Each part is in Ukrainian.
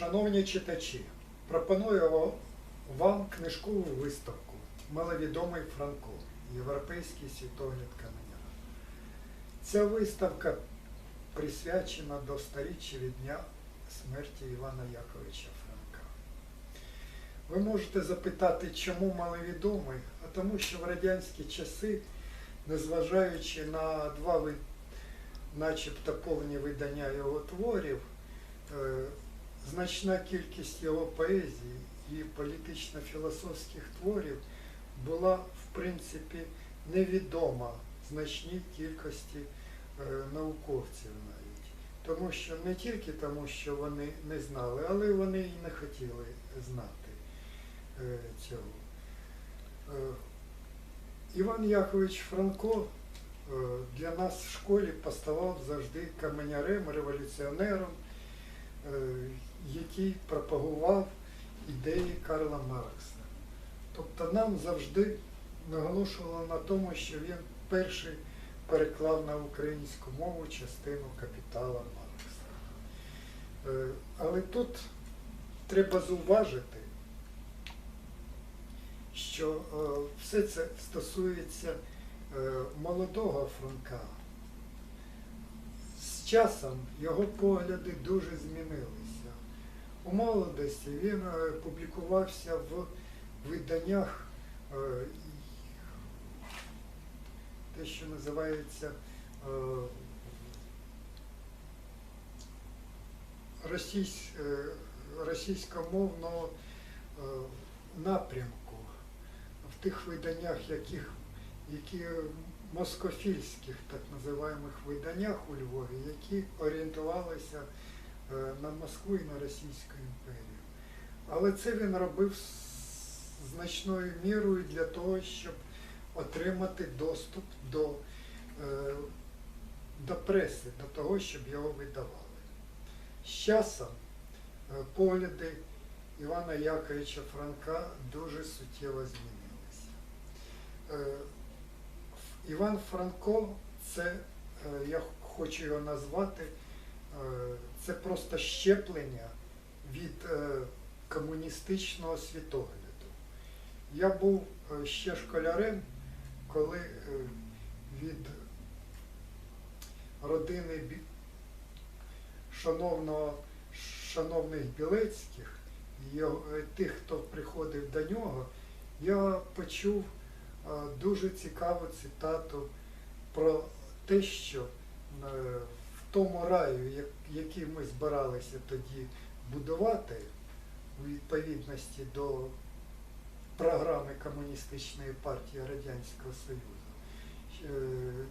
Шановні читачі, пропоную вам книжкову виставку Маловідомий Франко. Європейський світогляд Каменяра. Ця виставка присвячена до сторіччя від дня смерті Івана Яковича Франка. Ви можете запитати, чому маловідомий? А тому, що в радянські часи, незважаючи на два начебто повні видання його творів, е, значна кількість його поезії і політично-філософських творів була, в принципі, невідома значній кількості е, науковців навіть. Тому що не тільки тому, що вони не знали, але вони і не хотіли знати е, цього. Е, Іван Якович Франко для нас в школі поставав завжди каменярем, революціонером, який пропагував ідеї Карла Маркса. Тобто нам завжди наголошувало на тому, що він перший переклав на українську мову частину капітала Маркса. Е, Але тут треба зауважити, що е, все це стосується е, молодого Франка. З часом його погляди дуже змінилися. У молодості він е, публікувався в виданнях е, те, що називається е, російсь, російськомовного напрямку. В тих виданнях, яких, які москофільських так називаємих виданнях у Львові, які орієнтувалися на Москву і на Російську імперію. Але це він робив значною мірою для того, щоб отримати доступ до, е, до преси, до того, щоб його видавали. З часом е, погляди Івана Яковича Франка дуже суттєво змінилися. Е, Іван Франко це, е, я хочу його назвати, е, це просто щеплення від е, комуністичного світогляду. Я був е, ще школярем, коли е, від родини шановного, шановних Білецьких, е, тих, хто приходив до нього, я почув е, дуже цікаву цитату про те, що е, в тому раю, який ми збиралися тоді будувати, у відповідності до програми Комуністичної партії Радянського Союзу, е,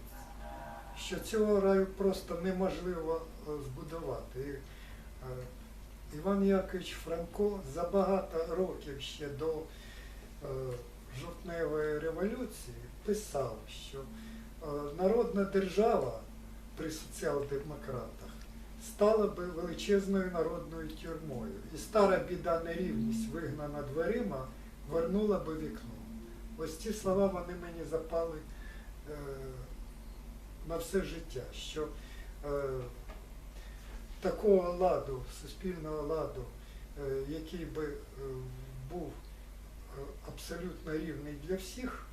що цього раю просто неможливо е, збудувати. Е, Іван Якович Франко за багато років ще до жовтневої революції писав, що народна держава при соціал-демократах стала би величезною народною тюрмою. І стара біда нерівність, вигнана дверима, вернула би вікно. Ось ці слова вони мені запали е, на все життя, що е, такого ладу, суспільного ладу, е, який би е, був е, абсолютно рівний для всіх,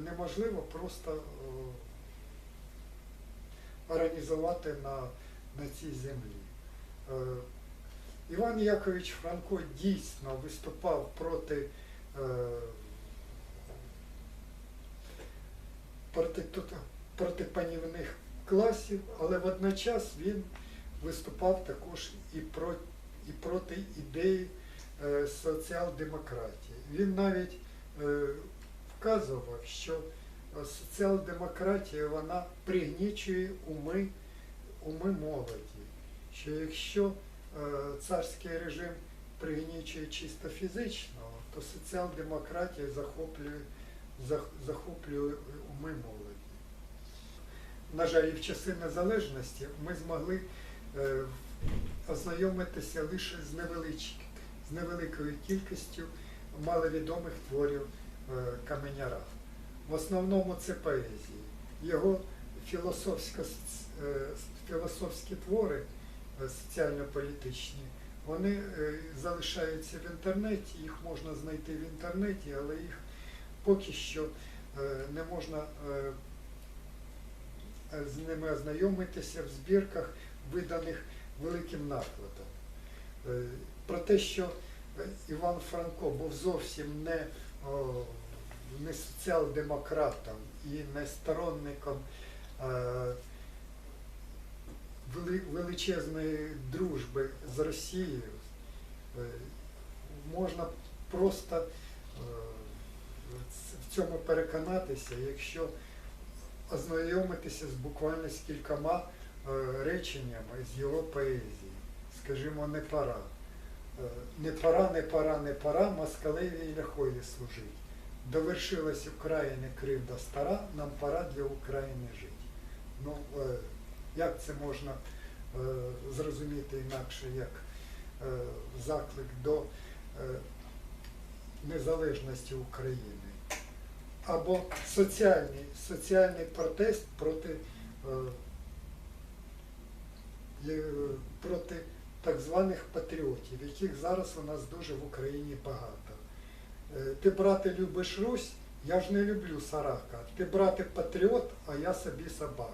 неможливо просто е, організувати на, на цій землі. Е, Іван Якович Франко дійсно виступав проти, е, проти, проти панівних класів, але водночас він виступав також і, про, і проти ідеї е, соціал-демократії. Він навіть вказував, що соціал-демократія вона пригнічує уми, уми молоді, що якщо е, царський режим пригнічує чисто фізично, то соціал-демократія захоплює, захоплює уми молоді. На жаль, і в часи незалежності ми змогли е, ознайомитися лише з з невеликою кількістю маловідомих творів е, Каменяра. В основному це поезії. Його е, філософські твори е, соціально-політичні, Вони е, залишаються в інтернеті, їх можна знайти в інтернеті, але їх поки що не можна з ними ознайомитися в збірках, виданих великим накладом. Про те, що Іван Франко був зовсім не, не соціал-демократом і не сторонником е, величезної дружби з Росією, е, можна просто е, в цьому переконатися, якщо ознайомитися з буквально з кількома реченнями з його поезії. Скажімо, не пора. Не пора, не пора, не пора, москалеві і ляхові служить. Довершилась України кривда стара, нам пора для України жити. Ну, е, як це можна е, зрозуміти інакше, як е, заклик до незалежності України? Або соціальний, соціальний протест проти, проти так званих патріотів, яких зараз у нас дуже в Україні багато. Е, Ти, брате, любиш Русь, я ж не люблю Сарака. Ти, брате, патріот, а я собі собака.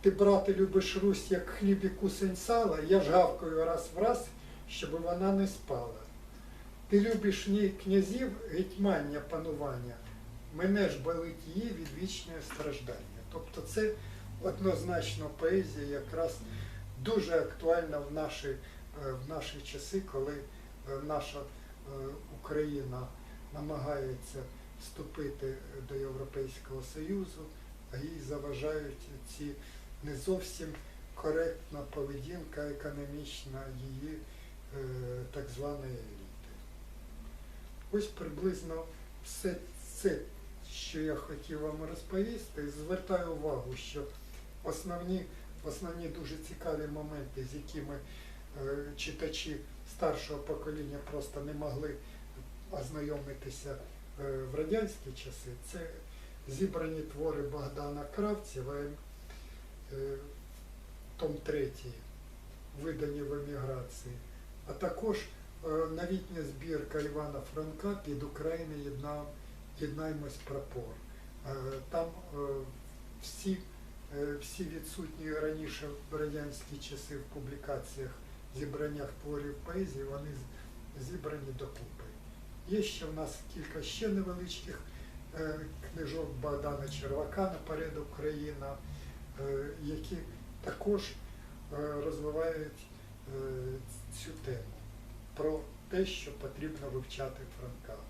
Ти, брате, любиш Русь, як хліб і кусень сала, я ж гавкаю раз в раз, щоб вона не спала. Ти любиш в ній князів гетьмання панування, мене ж болить її від вічного страждання. Тобто це однозначно поезія якраз дуже актуальна в наші, е, в наші часи, коли е, наша Україна намагається вступити до Європейського Союзу, а їй заважають ці не зовсім коректна поведінка економічна її е, так званої еліти. Ось приблизно все це, що я хотів вам розповісти. Звертаю увагу, що основні, основні дуже цікаві моменти, з якими е, читачі старшого покоління просто не могли ознайомитися е, в радянські часи, це зібрані твори Богдана Кравцева, е, том 3, видані в еміграції, а також е, новітня збірка Івана Франка під України єдна- єднаймось прапор. Там всі, всі відсутні раніше в радянські часи в публікаціях, зібраннях творів поезії, вони зібрані докупи. Є ще в нас кілька ще невеличких е, книжок Богдана Червака наперед Україна, е, які також е, розвивають цю тему про те, що потрібно вивчати Франка.